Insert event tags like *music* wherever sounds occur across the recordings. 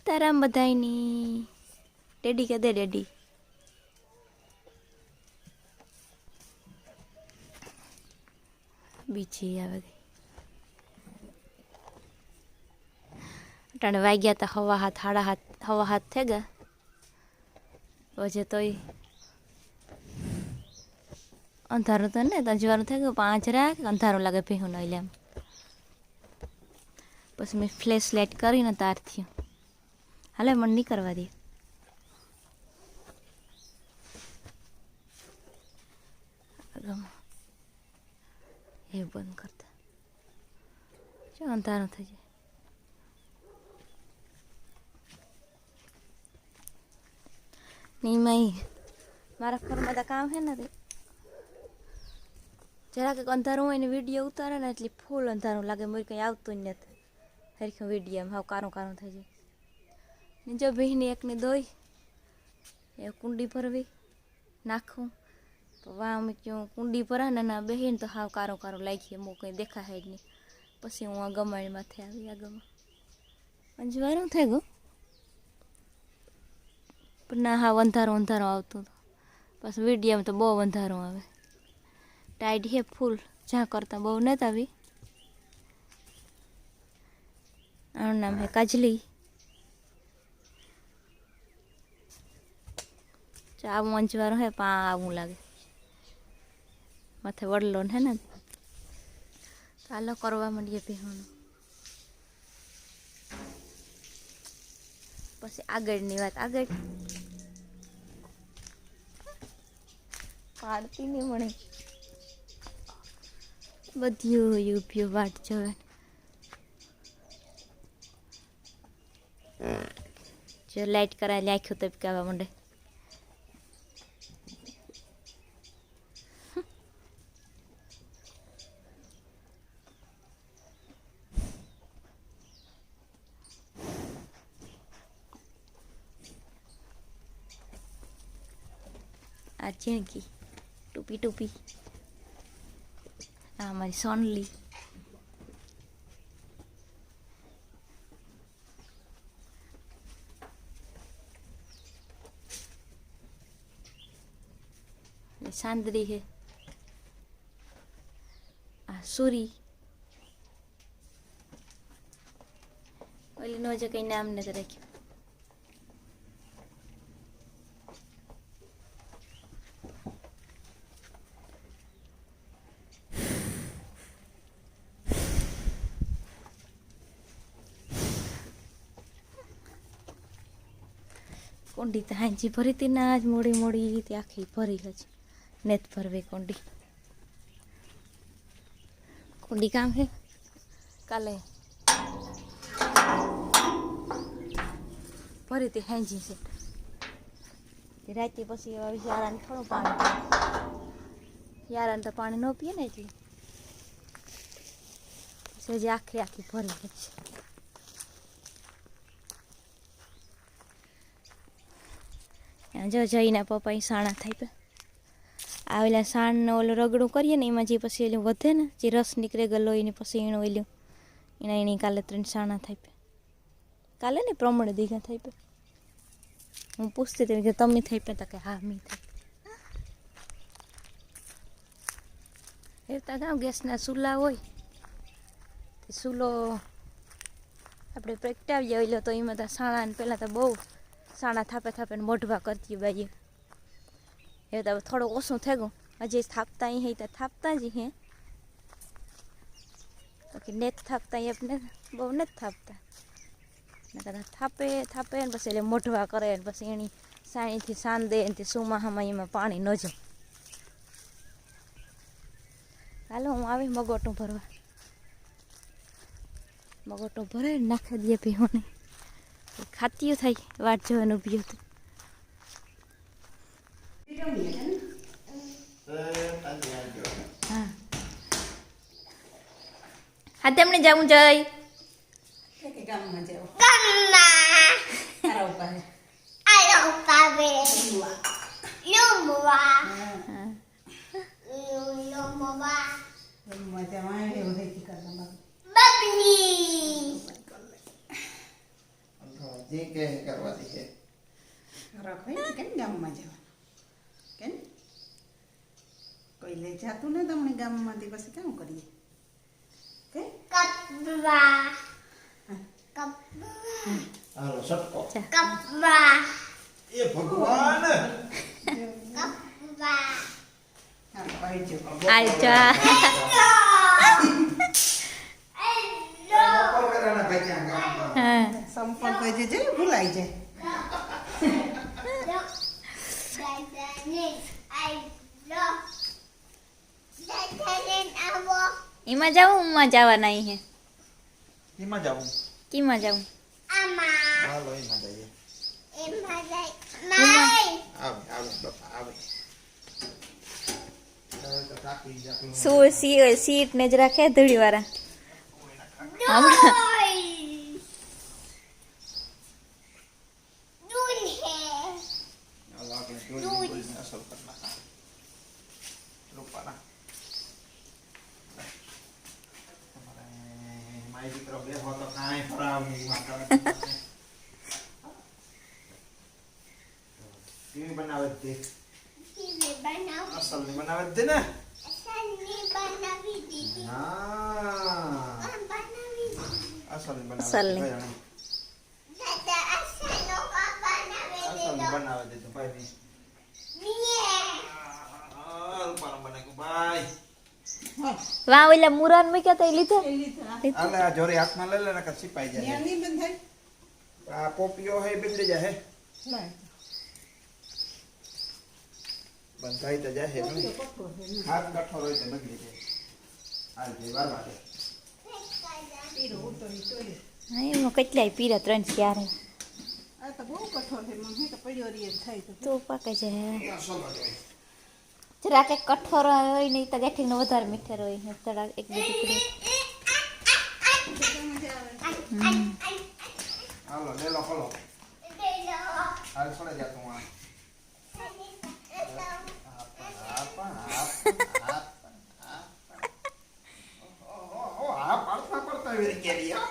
Sitaram બધાયની. Daddy કે દે daddy. બીજી આવે. ત્રણ વાગ્યા હતા હવા હાથ, હાડા હાથ, હવા હાથ થઈ ગયા પછી તોય અંધારું તો ને જવાનું થઈ ગયું પાંચ રાખ, અંધારું લાગે ભેહું નહીં લેમ પછી મેં ફ્લેશ લાઇટ કરીને તારથી હાલે, મને નહીં કરવા દે. એ બંધ કરતા. શું અંધારું થઈ જાય. નહીં માઈ મારા ફોન બધા કામ છે ને તે જરાક એક અંધારું હોય ને વીડિયો ઉતારે ને એટલે ફૂલ અંધારું લાગે મારે કંઈ આવતું જ નથી. હરખું વીડિયો હાવ કારું કારું થઈ જાય. જો બહેની એકને દોઈ, એ કુંડી ભરવી, નાખું. તો વા અમે ક્યું કુંડી ભરા ને ના બહેન તો હાવ કારો કારો લાગી અમુક કંઈ દેખાય જ નહીં. પછી હું આ ગમાણીમાંથી આવી, આ ગમા. અંજવારું થઈ ગયું પણ ના હા અંધારો અંધારો આવતું હતો. પછી વિડીયામાં તો બહુ અંધારો આવે. ટાઈટ હે ફૂલ, જ્યાં કરતાં બહુ નથી આવી. આનું નામ હે કાજલી. આવું અંજવારું હે પા આવું લાગે. માથે વડલો હે ને? ચાલો કરવા માંડીએ પીવાનું પછી આગળની વાત, આગળ. પાડતી નહીં મને. બધું યુપ્યું વાટ જોવે જો લાઇટ કરાવી આખ્યું તો કહેવા માંડે. આ ઝીણકી ટૂપી ટૂપી. આ અમારી સોનલી. સાંદરી હે આ સુરી. ઓલી નો જે કઈ નામ નથી રાખ્યું. કુંડી તો હાંજી ભરી હતી ના જ મોડી મોડી તે આખી ભરી જ નેત ભરવી કુંડી. કુંડી કામ હે? કાલે ભરી હતી હાંજી છે. રાતે પછી હવે યારાને થોડું પાણી યારાને તો પાણી ન પીએ ને એટલે. પછી હજી આખી આખી ભરી છે. જો જઈને પપ્પા સાણા થાય પે આવેલા સાણને ઓલું રગડું કરીએ ને એમાં જે પછી એલું વધે ને, જે રસ નીકળે ગયેલો એને પછી એનું એલું એના એની કાલે ત્રણ સાણા થાય કાલે ને પ્રમાણે દીઘા થાય હું પૂછતી હતી કે તમે થઈ પે કે હા, મી થાય એવતા કાં ગેસના ચૂલા હોય. ચૂલો આપણે પ્રગટાવીએ ઓલો તો એમાં તો સાણા પહેલાં તો બહુ સાણા થાપે થાપે મોઢવા કરતી બાઈએ એ. તો થોડું ઓછું થઈ ગયું. હજી થાપતા અહીં હે તો થાપતા જ હે. બાકી નેત થાપતા આપણે બહુ નથી થાપતા. કદાચ થાપે થાપે ને પછી એટલે મોઢવા કરે ને પછી એની સાણીથી સાંદે ને તે સુમાહામાં એમાં પાણી ન જાય. હાલો, હું આવી મગોટું ભરવા. મગોટું ભરે નાખી દઈએ પીવાની. ખાતીઓ થાય વાટ જવાનું પીયું તો હા હા તેમને જવું જઈ કે ગામમાં જાઓ Gamma, તારા ઉપર alfabe, lumba, હા lumba, મજામાં આવે એવું થઈ કરવા babni, જે કે એ કરવા દે રખ હોય ને કેમ ગામમાં જવાનું કેમ કોઈ લઈ જાતું ને તમને ગામમાંથી પછી કામ કરીએ કે કપવા કપવા હાલો સટકો કપવા એ ભગવાન કપવા હા પાઈ જો આલચા બપોર વેલાના ભાઈ ત્યાં ગામમાં. હા સંપલ તો જે જે ભૂલાઈ જાય એમાં જાવું ઉમાં જવાના અહીં હે એમાં જાવું કીમાં જાવું હાલો એમાં જઈએ આવે આવે બાપા આવે. હવે તો કાપી જ આપણું. શું સી સીટ ને જ રાખે ધૂળી વાળા હાલો આપણે જોઈને બોલીને અસલ કરી નાખા. રૂપાના. તમારે મારી દીકરો બેહો તો કાંઈ ફરાવ નહીં વાતાવરણ. કેવી બનાવે છે તે? અસલની બનાવે જ છે ને હા અસલની બનાવે છે અસલની. ભાઈ આને. અસલની બનાવે છે તો ભાઈ આ રૂપાનો બનાવ્યું ભાઈ વાહ ઓલા મુરાન મૂક્યા તા એ લીધા? હાલે આ જોરી હાથમાં લઈ લે નકર સિપાઈ જાય. ત્યાં નહીં બંધાય આ પોપિયો હે બગડી જાય હે. બંધાઈ તો જાય હે. હાથ કઠો રહે તો બગડી જાય. હાલ જે. હા એમાં કેટલાય પીરા ત્રણ ક્યારે? આ તો બહુ કઠોળ છે મને તો પડ્યો રહી થાય તો. તો પાકે છે. જરા કે કઠોર હોય નહીં તો ગેઠીનો નો વધારે મીઠેર હોય. ને થોડા એક બે ટુકડી હાલો લે લો ખોલો હાલ છોડે જા તું આ આપા, આપા, આપા, આપા. ઓહો, ઓહો, આ પાડતા પાડતા વેરી કેરી હો.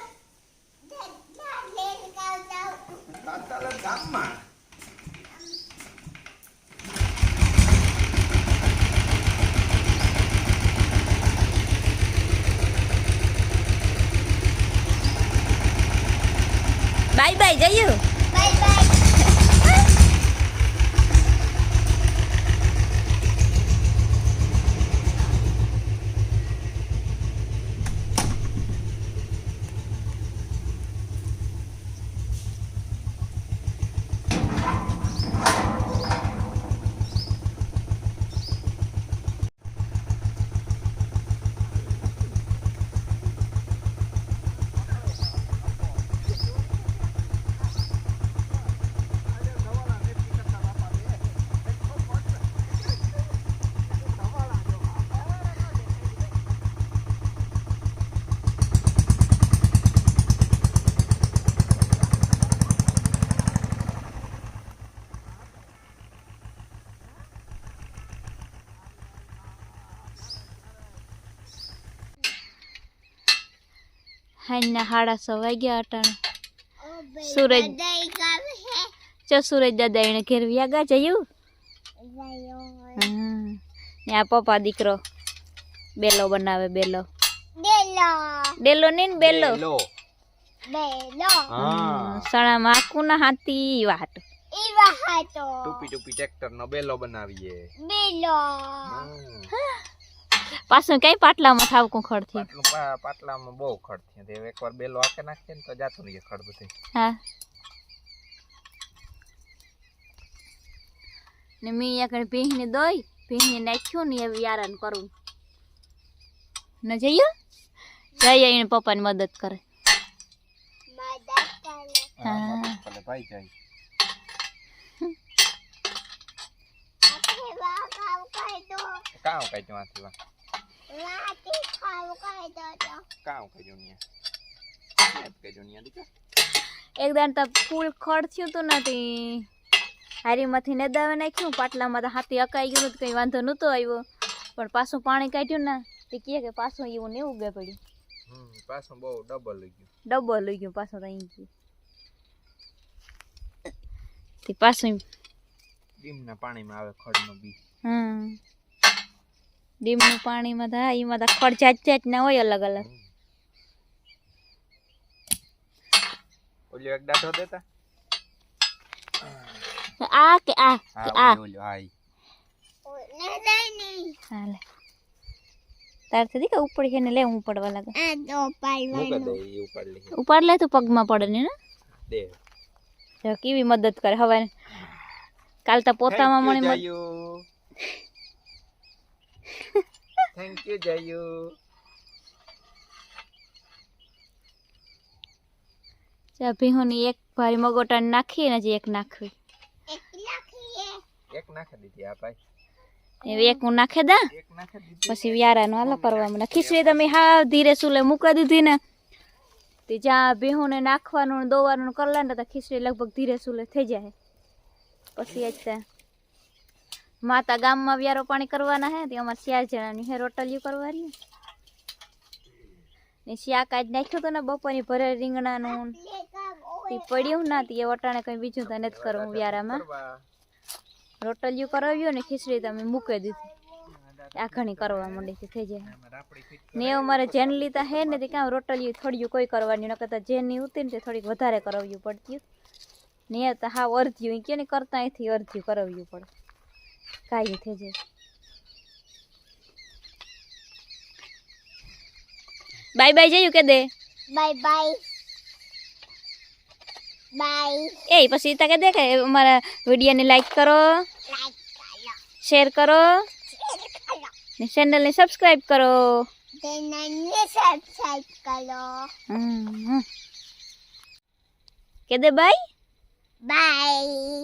તાતાલા ગામમાં બાય બાય જયું બાય bye. હાઈના હાડા સવાઈ વાગ્યા અટાણે. સુરજ. ચો સુરજ દાદા એને ઘેર વ્યાગા જયું? ને આ પપ્પા દીકરો બેલો બનાવે બેલો. બેલો. ને બેલો? સણા માકુ આખું ના હાથી વાટ ટૂપી ટૂપી ટ્રેક્ટર નો બેલો. બનાવીએ Belo. પાછું કઈ પાટલામાં થાવકું ખડથી પાટલું પાટલામાં બહુ ખડ થયા. એકવાર બેલો આખે નાખીએ ને તો જાતું રહીએ ખડ બધું. હા. ને મેં આગળ ભીંને દોઈ ભીંને નાખ્યું ને એવી યારાન કરું. ન જઈએ? જઈએ એને પપ્પાની મદદ કરે. *laughs* કામ કઈ માંથી વા Lati kau kai do do. કામ કઈ ને કઈ દીકરા એક દાન તો ફૂલ ખડ થયું તું નથી. હારીમાંથી નદાવે નાખ્યું પાટલામાં તો હાથી અકાઈ ગયું તો કંઈ વાંધો નહોતો આવ્યો. પણ પાછું પાણી કાઢ્યું ને તે કહે કે પાછું એવું ને એવું ઉગે પડ્યું. પાછું બહુ ડબલ લઈ ગયું. ડબલ લઈ ગયું પાછું રહી ગયું. તે પાછું ડીમના પાણીમાં આવે ખડનો બી. હમ. ડીમનું પાણીમાં થાય એમાં તો ખડ જાત જાતના હોય અલગ અલગ. ઓલો એક દાંઠો દેતા. આ કે આ કે આ. ઓલો ઓલો હા ઈ. નહીં નહીં નહીં હાલે. તારથી દી કે ઉપર કે ને લે હું પડવા લાગે. આ તો મૂકે દે પાડવાનું ઈ ઉપાડ લે. ઉપાડ લે તું પગમાં પડે ને ને દે. જો કેવી મદદ કરે હવે કાલ તો પોતામાં મને મદદ થેન્ક યુ જયુ ભીહોની એક ભારી મગોટા નાખી ને હજી એક નાખવી. એક નાખી દીધી આ ભાઈ. એક હું નાખે દા. પછી વ્યારાનું હાલો કરવા મને ખીચડી તમે હા ધીરે સુલે મૂકી દીધી ને. તે જ્યાં ભીહોને નાખવાનું દોવાનું કરલા ને તો ખીચડી લગભગ ધીરે સુલે થઈ જાય. પછી જ ત્યાં માતા ગામમાં વ્યારો પાણી કરવાના હે તે અમારે ચાર જણાની હે રોટલીઓ કરવાની. ને શાક આજ નાખ્યું હતું ને બપોરની ભરે રીંગણાનું. તે પડ્યું ના, તે વટાણે કંઈ બીજું તો નથી કરવું વ્યારામાં. રોટલિયું કરાવ્યો ને ખીચડી તમે મૂકી દીધી. આ ઘણી કરવા માંડી થઈ જાય. ને એવું મારે જેન લીધા હે ને તે કાં રોટલિયું થોડીયું કોઈ કરવાની ન કરતા જેની ઉતી ને તે થોડીક વધારે કરાવવું પડતી ને તો હા અડધ્યું કે ને કરતા અહીંથી અડધ્યું કરાવવું પડે. કાંઈ થઈ જાય. બાય બાય જયું કે દે. Bye bye. બાય. એ પછી તા કે દે કે અમારા વિડીયોને લાઈક કરો. લાઈક કરો. શેર કરો ને ચેનલને સબસ્ક્રાઈબ કરો ચેનલને સબસ્ક્રાઇબ કરો. કે દે બાય? બાય.